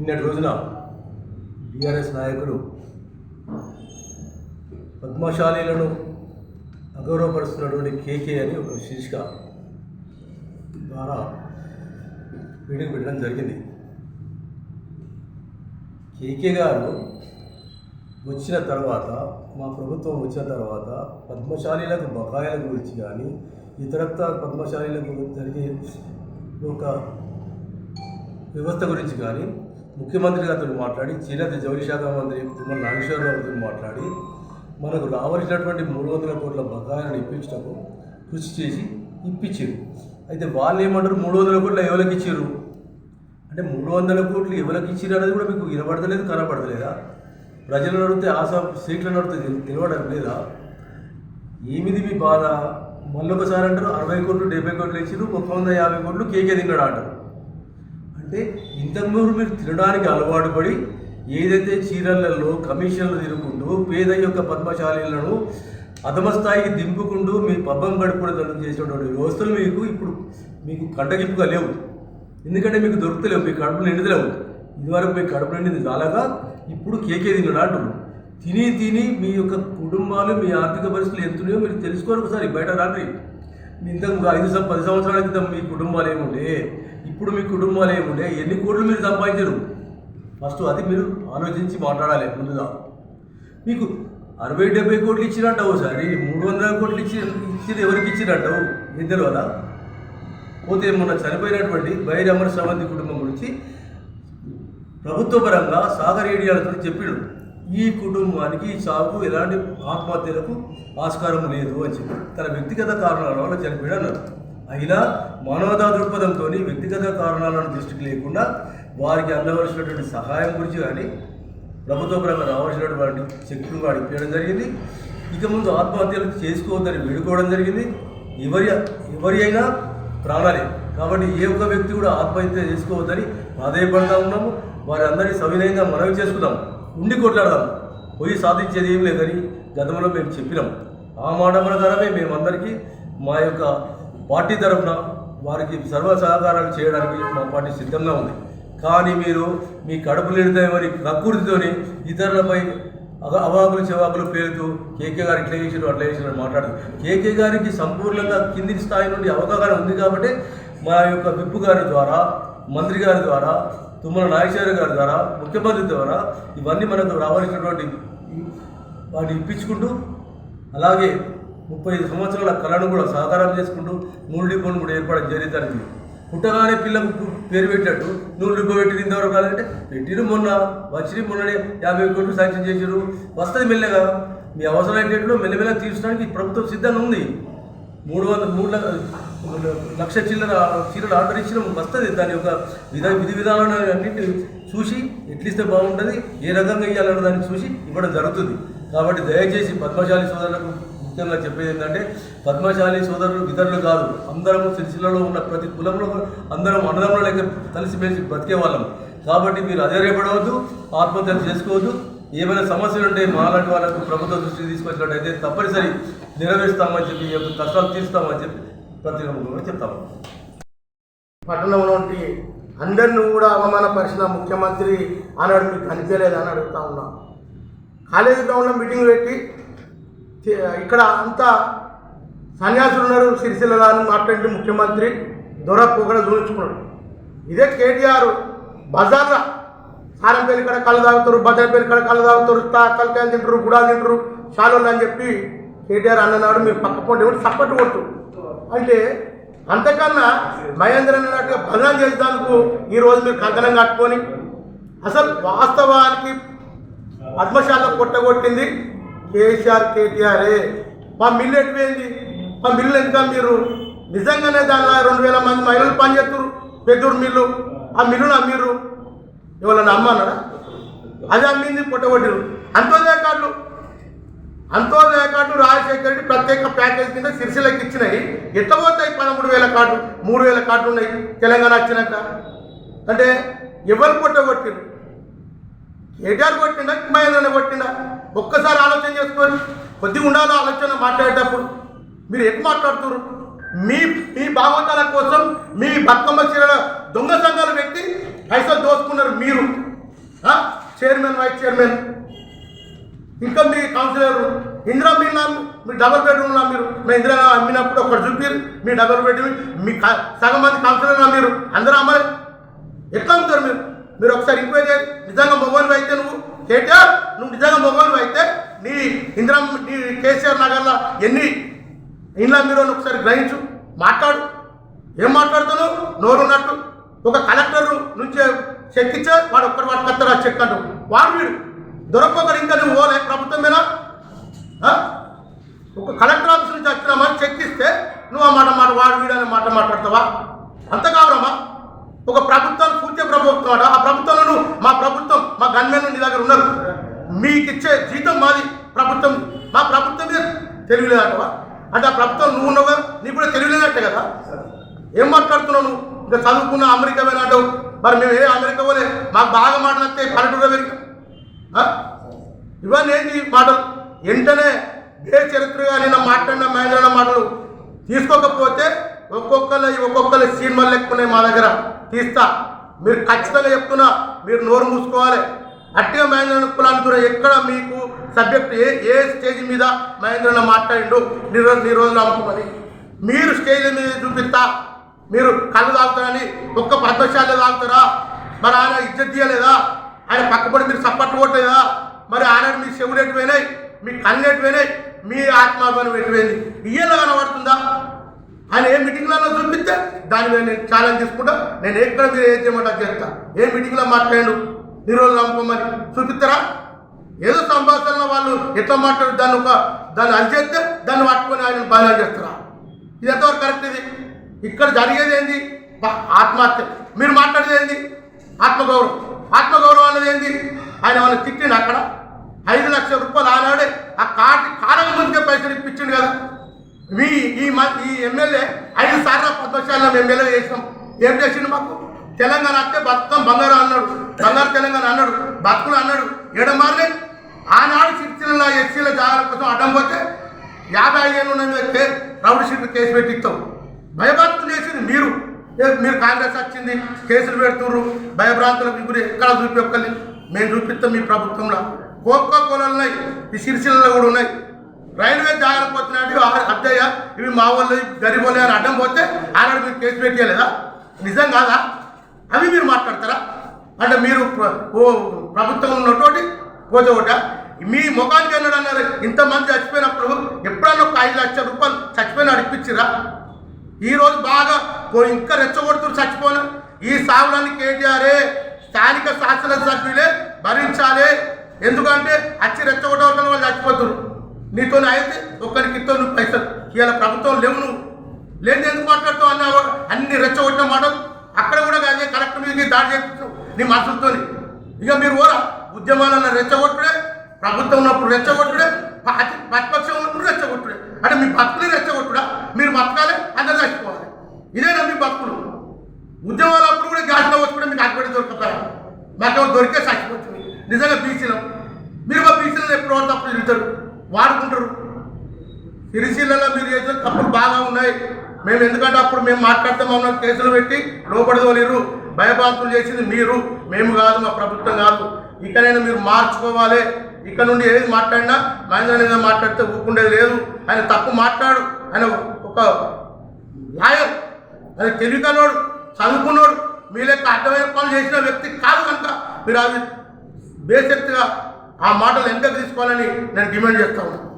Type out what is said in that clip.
నిన్నటి రోజున బీఆర్ఎస్ నాయకులు పద్మశాలీలను అగౌరవపరుస్తున్నటువంటి కేకే అని ఒక శీర్షిక ద్వారా మీటింగ్ పెట్టడం జరిగింది. కేకే గారు వచ్చిన తర్వాత మా ప్రభుత్వం వచ్చిన తర్వాత పద్మశాలీలకు బకాయిల గురించి కానీ ఇతరత్ర పద్మశాలీలకు జరిగే ఒక వ్యవస్థ గురించి కానీ ముఖ్యమంత్రి గారితో మాట్లాడి చేనేత జౌలి శాఖ మంత్రి తుమ్మల నాగేశ్వరరావుతో మాట్లాడి మనకు రావాల్సినటువంటి మూడు వందల కోట్ల బకాయిలను ఇప్పించటకు కృషి చేసి ఇప్పించారు. అయితే వాళ్ళు ఏమంటారు? మూడు వందల కోట్ల ఎవరికి ఇచ్చారు? అంటే మూడు వందల కోట్లు ఎవరికి ఇచ్చారు అనేది కూడా మీకు వినబడతలేదు కనబడతలేదా? ప్రజలు నడిపితే ఆశ సీట్లు నడిపితే తెలు- తెలియడం లేదా? ఏమిది మీ బాధ? మళ్ళీ ఒకసారి అంటారు అరవై కోట్లు డెబ్బై కోట్లు ఇచ్చారు ఒక వంద యాభై కోట్లు కేకే తిన్నాడు అంటారు అంటే ఇంతకుముందు మీరు తినడానికి అలవాటు పడి ఏదైతే చీరలలో కమిషన్లు తిరుగుకుంటూ పేద యొక్క పద్మశాలీలను అధమస్థాయికి దింపుకుంటూ మీ పబ్బం గడుపుకోవడం చేసేటువంటి వ్యవస్థలు మీకు ఇప్పుడు మీకు కంటగింపుగా లేవు. ఎందుకంటే మీకు దొరుకుతలేవు మీ కడుపు నిండుదలేవు ఇదివరకు మీ కడుపు నిండింది చాలాగా ఇప్పుడు కేకే తినడా అంటున్నారు. తిని తిని మీ యొక్క కుటుంబాలు మీ ఆర్థిక పరిస్థితులు ఎంతున్నాయో మీరు తెలుసుకోరు ఒకసారి బయట రాత్రి. మీ ఇంతకు ఐదు పది సంవత్సరాల క్రితం మీ కుటుంబాలు ఏముండే? ఇప్పుడు మీ కుటుంబాలు ఏముండే? ఎన్ని కోట్లు మీరు సంపాదించరు? ఫస్ట్ అది మీరు ఆలోచించి మాట్లాడాలి ముందుగా. మీకు అరవై డెబ్బై కోట్లు ఇచ్చినట్టవు సరే మూడు వందల కోట్లు ఇచ్చి ఇచ్చింది ఎవరికి ఇచ్చినట్టవు ఇద్దరు వల్ల పోతే మొన్న చనిపోయినటువంటి బైరమర సమంతి కుటుంబం గురించి ప్రభుత్వ పరంగా సాగర్ ఏడియాలతో చెప్పిడు. ఈ కుటుంబానికి ఈ సాగు ఎలాంటి ఆత్మహత్యలకు ఆస్కారం లేదు అని చెప్పి. తన వ్యక్తిగత కారణాల వల్ల చనిపోయాడు అన్నారు అయినా మానవతా దృక్పథంతో వ్యక్తిగత కారణాలను దృష్టికి లేకుండా వారికి అందవలసినటువంటి సహాయం గురించి కానీ ప్రభుత్వ పరంగా రావాల్సినటువంటి చెక్కులు వాడికి ఇప్పించడం జరిగింది. ఇక ముందు ఆత్మహత్యలు చేసుకోవద్దని వేడుకోవడం జరిగింది. ఎవరి ఎవరి అయినా ప్రాణాలే. కాబట్టి ఏ ఒక్క వ్యక్తి కూడా ఆత్మహత్య చేసుకోవద్దని ప్రాధాయపడతా ఉన్నాము. వారందరినీ సవినయంగా మనవి చేసుకుందాం. ఉండి కొట్లాడదాం. పోయి సాధించేది ఏం లేదని గతంలో మేము చెప్పినాం. ఆ మాట ప్రకారమే మేమందరికీ మా యొక్క పార్టీ తరఫున వారికి సర్వ సహకారాలు చేయడానికి మా పార్టీ సిద్ధంగా ఉంది. కానీ మీరు మీ కడుపు నిండుతాయమని ప్రకృతితోని ఇతరులపై అగ- అవాకులు చెవాకులు పేరుతూ కేకే గారు ఇట్లా చేసారు అట్లా చేసారు అని మాట్లాడదు కేకే గారికి సంపూర్ణంగా కింది స్థాయి నుండి అవగాహన ఉంది కాబట్టి మా యొక్క విప్పు గారి ద్వారా మంత్రి గారి ద్వారా తుమ్మల నాగేశ్వర గారి ద్వారా ముఖ్యమంత్రి ద్వారా ఇవన్నీ మనకు రావాల్సినటువంటి వాటిని ఇప్పించుకుంటూ అలాగే ముప్పై ఐదు సంవత్సరాల కళను కూడా సాకారం చేసుకుంటూ నూలు డిపోను కూడా ఏర్పాటు జరిగింది. పుట్టగానే పిల్లకు పేరు పెట్టినట్టు నూలు డిపో పెట్టిన ఇంతవరకు కాదంటే పెట్టిరు మొన్న వచ్చి మొన్ననే యాభై కోట్లు శాంక్షన్ చేసిరు. వస్తుంది మెల్లగా. మీ అవసరమైనట్లు మెల్లమెల్ల తీర్చడానికి ప్రభుత్వం సిద్ధంగా ఉంది. మూడు వందల మూడు లక్ష చిల్లర చీరలు ఆర్డర్ ఇచ్చిన వస్తుంది. దాని యొక్క విధ విధి విధానాలను అన్నింటి చూసి ఎట్లిస్తే బాగుంటుంది ఏ రకంగా ఇవ్వాలన్న దాన్ని చూసి ఇవ్వడం జరుగుతుంది. కాబట్టి దయచేసి పద్మశాలి సోదరులకు ముఖ్యంగా చెప్పేది ఏంటంటే పద్మశాలి సోదరులు ఇతరులు కాదు అందరము సిరిసిల్లలో ఉన్న ప్రతి కులంలో అందరం అన్నదమ్ముల లెక్క కలిసిమెలిసి బ్రతికే వాళ్ళం. కాబట్టి మీరు అధైర్యపడవద్దు ఆత్మహత్యలు చేసుకోవద్దు ఏమైనా సమస్యలు ఉంటే మాలాంటి వాళ్ళకు ప్రభుత్వ దృష్టికి తీసుకొచ్చినట్టయితే తప్పనిసరి నెరవేరుస్తామని చెప్పి ఈ యొక్క కష్టాలు తీరుస్తామని చెప్పి ప్రతి చెప్తాము. పట్టణంలోంటి అందరిని కూడా అవమానపరిచిన ముఖ్యమంత్రి అన్నాడు మీకు కనిపించలేదని అడుగుతా ఉన్నా. కాలేజీ గ్రౌండ్లో మీటింగ్ పెట్టి ఇక్కడ అంతా సన్యాసులు ఉన్నారు సిరిసిల్ల అని మాట్లాడి ముఖ్యమంత్రి దొర పొగడ చూపించుకున్నాడు ఇదే కేటీఆర్ బజార్లో ఆరెంజ్ పేరు ఇక్కడ కళ్ళు తాగుతారు బద్ద పేరు ఇక్కడ కళ్ళు తాగుతారు తా కలకాయలు తింటారు గుడాలు తింటారు చాలు అని చెప్పి కేటీఆర్ అన్ననాడు మీరు పక్క పోటీ సపోర్ట్ కొట్టు. అంటే అంతకన్నా మహేంద్ర అన్నట్టుగా భజన చేసేందుకు ఈరోజు మీరు కంకణం కట్టుకొని అసలు వాస్తవానికి పద్మశాల కొట్టగొట్టింది కేసీఆర్ కేటీఆరే మా మిల్లు ఎటుపోయింది? మా మిల్లు ఇంకా మీరు నిజంగానే దానిలో రెండు వేల మంది మహిళలు పనిచేస్తారు పెద్దూరు మిల్లు. ఆ మిల్లును అమ్మిర్రు. ఎవరన్నా అమ్మన్నాడా అది అమ్మింది పుట్టగొట్టిరు అంత్యోదయ కార్డులు అంత్యోదయ కార్డు రాజశేఖర రెడ్డి ప్రత్యేక ప్యాకేజ్ కింద సిరిసిలకి ఇచ్చినాయి ఎట్లా పోతాయి? పదమూడు వేల కార్డు మూడు వేల కార్డులు ఉన్నాయి. తెలంగాణ వచ్చినాక. అంటే ఎవరు పుట్టగొట్టిరు? కేటీఆర్ కొట్టిండా? మహేంద్రని కొట్టిండా? ఒక్కసారి ఆలోచన చేసుకోండి కొద్దిగా ఉండాలి ఆలోచన మాట్లాడేటప్పుడు. మీరు ఎక్కువ మాట్లాడుతున్నారు మీ మీ భాగవతాల కోసం మీ బతుకమ్మ చీరల దొంగ సంఘాలు పెట్టి పైసలు దోసుకున్నారు మీరు. Chairman vice chairman. ఇంకా మీ కౌన్సిలర్ ఇందిరా మీరు నా మీ డబల్ బెడ్రూమ్ నా మీరు? మీ ఇందిరా అమ్మినప్పుడు ఒకటి చూపిరు మీ డబల్ బెడ్రూమ్ మీ సగం మంది కౌన్సిలర్ నా మీరు? అందరూ అమ్మాలి. ఎట్లా అమ్ముతారు మీరు? మీరు ఒకసారి ఎంక్వైరీ చేయాలి నిజంగా మొబైల్ అయితే నువ్వు? కేటీఆర్ నువ్వు నిజంగా మొబైల్ అయితే నీ ఇందిరా నీ కేసీఆర్ నగర్లో ఎన్ని ఇండ్ల మీరు ఒకసారి గ్రహించు. మాట్లాడు. ఏం మాట్లాడుతున్నావు? నోరున్నట్టు. ఒక కలెక్టర్ నుంచి చెక్ ఇచ్చే వాడు ఒక్కడు పట్టుకొస్తాడు ఆ చెక్ అంటూ వాడు వీడు. దొరకొకడు ఇంకా నువ్వు పోలే ప్రభుత్వం మీద? ఒక కలెక్టర్ ఆఫీస్ నుంచి వచ్చినామా చెక్ ఇస్తే నువ్వు ఆ మాట మాట వాడు వీడు అనే మాట మాట్లాడతావా? అంత కావరమ్మా ఒక ప్రభుత్వాన్ని పూర్తి ప్రభుత్వం ఆ ప్రభుత్వంలో నువ్వు మా ప్రభుత్వం మా గన్మెన్ నీ దగ్గర ఉన్నారు. మీకు ఇచ్చే జీతం మాది ప్రభుత్వం. మా ప్రభుత్వం మీద తెలియలేదటవా అంటే ఆ ప్రభుత్వం నువ్వు ఉన్నావు కదా నీకు కూడా తెలియలేనట్టే కదా? ఏం మాట్లాడుతున్నావు నువ్వు? ఇంకా చదువుకున్న అమెరికా పోయినట్టు మరి మేము ఏ అమెరికా పోలే? మాకు బాగా మాట్లాడితే పల్లెటూరు పెరిగి. ఇవన్నీ ఏంటి మాటలు? వెంటనే ఏ చరిత్రగా నిన్న మాట్లాడిన మహేంద్రన్న మాటలు? తీసుకోకపోతే ఒక్కొక్కరు ఒక్కొక్కరు సినిమాలు లెక్కున్నాయి మా దగ్గర. తీస్తా. మీరు ఖచ్చితంగా చెప్తున్నా మీరు నోరు మూసుకోవాలి. అట్టిగా మహేంద్రన్న కులాంతున్న ఎక్కడ మీకు సబ్జెక్ట్ ఏ ఏ స్టేజ్ మీద మహేంద్రన్న మాట్లాడిండు నిరోజు నిరోజు అమ్ముకోమని మీరు స్టేజ్ మీద చూపిస్తా. మీరు కళ్ళు తాగుతారని ఒక్క పద్మశాల తాగుతారా మరి ఆయన ఇజ్జత్ తీయలేదా? ఆయన పక్కపడి మీరు సప్పట్టు కొట్టలేదా? మరి ఆయన మీ చెవులు ఎటు పోయినాయి? మీ కళ్ళు ఎటుపోయినాయి మీ ఆత్మాభిమానం ఎటు ఇయ్యలో కనబడుతుందా? ఆయన ఏ మీటింగ్లలో చూపిస్తే దాని మీద నేను ఛాలెంజ్ తీసుకుంటా. నేను ఎక్కడ మీరు ఏం చేయమంటా చేస్తా. ఏ మీటింగ్లో మాట్లాడు? ఈ రోజు నమ్ముకోమని. చూపిస్తారా? ఏదో సంభాషణలో వాళ్ళు ఎట్లా మాట్లాడు? దాన్ని ఒక దాన్ని అరిచేస్తే దాన్ని పట్టుకొని ఆయన బాగా చేస్తారా? ఇది ఎంతవరకు కరెక్ట్ ఇది? ఇక్కడ జరిగేది ఏంది? ఆత్మహత్య. మీరు మాట్లాడేది ఏంది? ఆత్మగౌరవం. ఆత్మగౌరవం అనేది ఏంది? ఆయన ఏమైనా తిట్టిండు అక్కడ. ఐదు లక్షల రూపాయలు ఆనాడే ఆ కాటి కాలం ముందుకే పైసలు ఇప్పించిండు కదా. మీ ఈ మ ఈ ఎమ్మెల్యే ఐదు సార్లు పద్మశాలలో ఎమ్మెల్యే చేసినాం. ఏం చేసిండు మాకు? తెలంగాణ అంటే బతుకం బంగారు అన్నాడు. బంగారు తెలంగాణ అన్నాడు. బతుకులు అన్నాడు. ఎడమారి ఆనాడు శిక్షణ ఎస్సీల జాగాల కోసం అడ్డం పోతే యాభై ఐదు ఏళ్ళు ఉన్న వ్యక్తే షీట్లు కేసు పెట్టిస్తాం భయభ్రాంతులు చేసింది మీరు. మీరు కాంగ్రెస్ వచ్చింది కేసులు పెడుతుర్రు భయభ్రాంతులకు గురి ఎక్కడ చూపి ఒక్కరిని మేము చూపిస్తాం మీ ప్రభుత్వంలో. కోకో కోలలు ఉన్నాయి ఈ సిరిసిల్లలో కూడా ఉన్నాయి. రైల్వే జాగ్రత్త పోతున్నాడు అద్దయ్య ఇవి మా వాళ్ళు గరిబోలే అని అడ్డం పోతే ఆనాడు మీరు కేసు పెట్టలేదా నిజం కాదా? అవి మీరు మాట్లాడతారా? అంటే మీరు ఓ ప్రభుత్వం ఉన్నటువంటి పోతే ఒకట మీ ముఖానికి అన్నాడు అన్నారు ఇంతమంది చచ్చిపోయినప్పుడు ఎప్పుడన్నా ఒక ఐదు లక్షల రూపాయలు చచ్చిపోయిన అడిపించిరా ఈరోజు బాగా పో- ఇంకా రెచ్చగొడుతున్నారు చచ్చిపోను ఈ సాగులన్నీ కేటీఆరే స్థానిక శాసనసభ్యులే భరించాలి. ఎందుకంటే అచ్చి రెచ్చగొట్టవలసిన వాళ్ళు చచ్చిపోతున్నారు. నీతో అయితే ఒక్కరికి ఇతో నువ్వు పైసలు. ఇవాళ ప్రభుత్వం లేవు నువ్వు. లేదు ఎందుకు మాట్లాడుతావు అన్న అన్ని రెచ్చగొట్టిన మాటలు. అక్కడ కూడా అదే కలెక్టర్ మీద దాడి చేస్తున్నావు నీ మనసులతో ఇక మీరు ఓరా ఉద్యమాలను రెచ్చగొట్టుడే ప్రభుత్వం ఉన్నప్పుడు రెచ్చగొట్టుడే ప్రతిపక్షం ఉన్నప్పుడు రెచ్చగొట్టుడే. అంటే మీ బతుకులే రెచ్చగొట్టుడా? మీరు బతకాలి అందరు చచ్చిపోవాలి ఇదేనా మీ బతుకులు? ఉద్యమాలు అప్పుడు కూడా గ్యాస్లో వచ్చి కూడా మీకు అక్కడ దొరకపోయా మాకు దొరికే చచ్చిపోతుంది నిజంగా బీసీలో. మీరు మా బీసీలో ఎప్పుడు వాడు తప్పులు తిరుగుతారు వాడుకుంటారు. సిరిసిల్లలో మీరు చేసిన తప్పులు బాగా ఉన్నాయి. మేము ఎందుకంటే అప్పుడు మేము మాట్లాడతాం మమ్మల్ని కేసులు పెట్టి లోపడదోలేరు భయభ్రాంతులు చేసింది మీరు. మేము కాదు మా ప్రభుత్వం కాదు. ఇకనైనా మీరు మార్చుకోవాలి. ఇక్కడ నుండి ఏది మాట్లాడినా మహేంద్ర మీద మాట్లాడితే ఊపుకుండేది లేదు. ఆయన తప్పు మాట్లాడు. ఆయన ఒక లాయర్. ఆయన తెలివికనోడు చదువుకున్నాడు. మీ లెక్క పనులు చేసిన వ్యక్తి కాదు కనుక మీరు అది బేసెక్తిగా ఆ మాటలు ఎంత తీసుకోవాలని నేను డిమాండ్ చేస్తా ఉన్నాను.